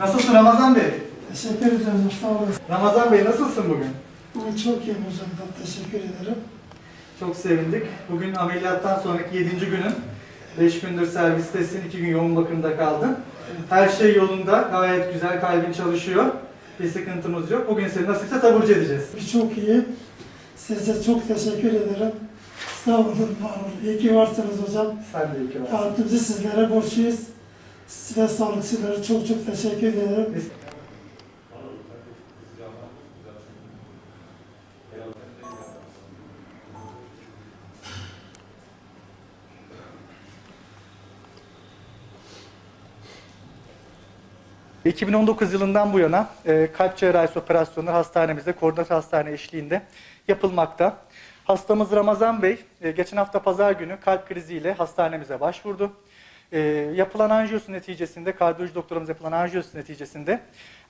musun Ramazan Bey? Teşekkür ederim. Sağ olasın. Ramazan Bey nasılsın bugün? Ben çok iyiyim hocam. Teşekkür ederim. Çok sevindik. Bugün ameliyattan sonraki 7. günün. 5 gündür servistesin, 2 gün yoğun bakımda kaldın. Her şey yolunda, gayet güzel, kalbin çalışıyor. Bir sıkıntımız yok. Bugün seni nasipse taburcu edeceğiz. Bir çok iyi. Size çok teşekkür ederim. Sağ olun, var olun. İyi ki varsınız hocam. Sen de iyi ki varsın. Hayatımızı sizlere borçluyuz. Size sağlıkçılara çok çok teşekkür ederim. Biz- ...2019 yılından bu yana e, kalp cerrahisi operasyonu hastanemizde koordinat hastane eşliğinde yapılmakta. Hastamız Ramazan Bey e, geçen hafta pazar günü kalp kriziyle hastanemize başvurdu. E, yapılan anjiyosu neticesinde, kardiyoloji doktorumuz yapılan anjiyosu neticesinde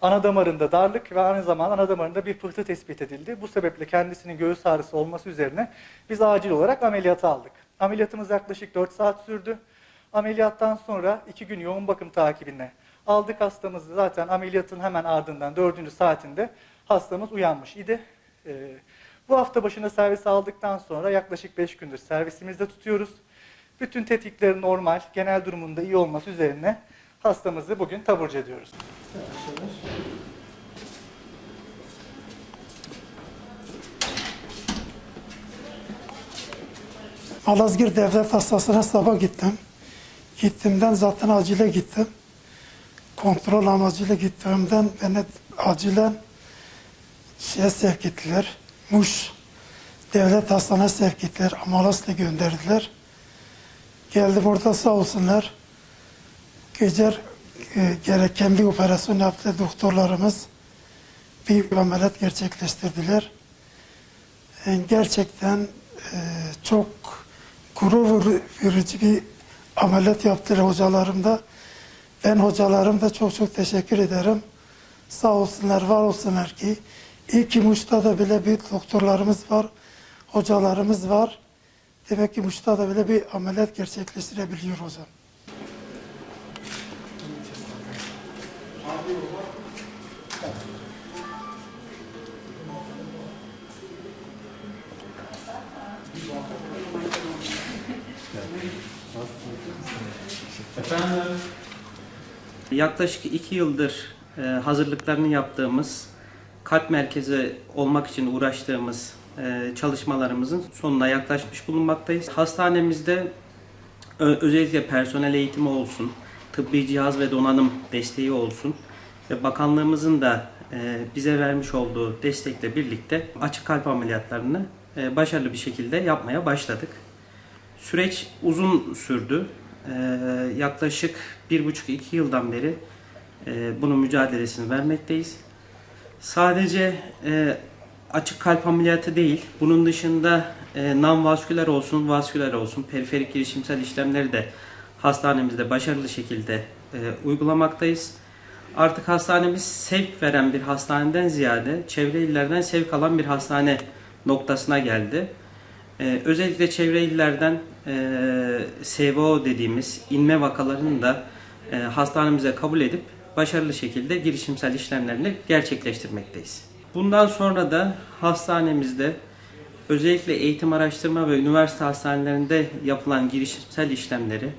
ana damarında darlık ve aynı zamanda ana damarında bir pıhtı tespit edildi. Bu sebeple kendisinin göğüs ağrısı olması üzerine biz acil olarak ameliyata aldık. Ameliyatımız yaklaşık 4 saat sürdü. Ameliyattan sonra 2 gün yoğun bakım takibine aldık hastamızı. Zaten ameliyatın hemen ardından 4. saatinde hastamız uyanmış idi. Ee, bu hafta başına servis aldıktan sonra yaklaşık 5 gündür servisimizde tutuyoruz. Bütün tetkikleri normal, genel durumunda iyi olması üzerine hastamızı bugün taburcu ediyoruz. Malazgirt Devlet Hastanesi'ne sabah gittim. Gittiğimden zaten acile gittim. Kontrol amacıyla gittiğimden beni acilen şeye sevk ettiler. Muş Devlet Hastanesi'ne sevk ettiler. Amalas'la gönderdiler. Geldim orada sağ olsunlar. Gece e, gereken bir operasyon yaptı doktorlarımız. Bir ameliyat gerçekleştirdiler. Yani gerçekten e, çok gurur verici bir ameliyat yaptılar hocalarım da. Ben hocalarım da çok çok teşekkür ederim. Sağ olsunlar, var olsunlar ki. İyi ki Muş'ta da bile bir doktorlarımız var, hocalarımız var. Demek ki Muş'ta da bile bir ameliyat gerçekleştirebiliyor hocam. Yaklaşık iki yıldır e, hazırlıklarını yaptığımız, kalp merkezi olmak için uğraştığımız çalışmalarımızın sonuna yaklaşmış bulunmaktayız. Hastanemizde özellikle personel eğitimi olsun, tıbbi cihaz ve donanım desteği olsun ve bakanlığımızın da e, bize vermiş olduğu destekle birlikte açık kalp ameliyatlarını e, başarılı bir şekilde yapmaya başladık. Süreç uzun sürdü. Yaklaşık bir buçuk iki yıldan beri e, bunun mücadelesini vermekteyiz. Sadece e, açık kalp ameliyatı değil, bunun dışında e, non-vasküler olsun, vasküler olsun, periferik girişimsel işlemleri de hastanemizde başarılı şekilde e, uygulamaktayız. Artık hastanemiz sevk veren bir hastaneden ziyade çevre illerden sevk alan bir hastane noktasına geldi. Ee, özellikle çevre illerden e, SVO dediğimiz inme vakalarını da e, hastanemize kabul edip başarılı şekilde girişimsel işlemlerini gerçekleştirmekteyiz. Bundan sonra da hastanemizde özellikle eğitim araştırma ve üniversite hastanelerinde yapılan girişimsel işlemleri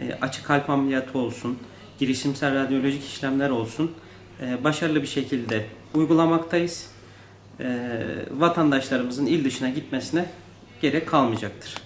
e, açık kalp ameliyatı olsun, girişimsel radyolojik işlemler olsun e, başarılı bir şekilde uygulamaktayız. E, vatandaşlarımızın il dışına gitmesine gerek kalmayacaktır.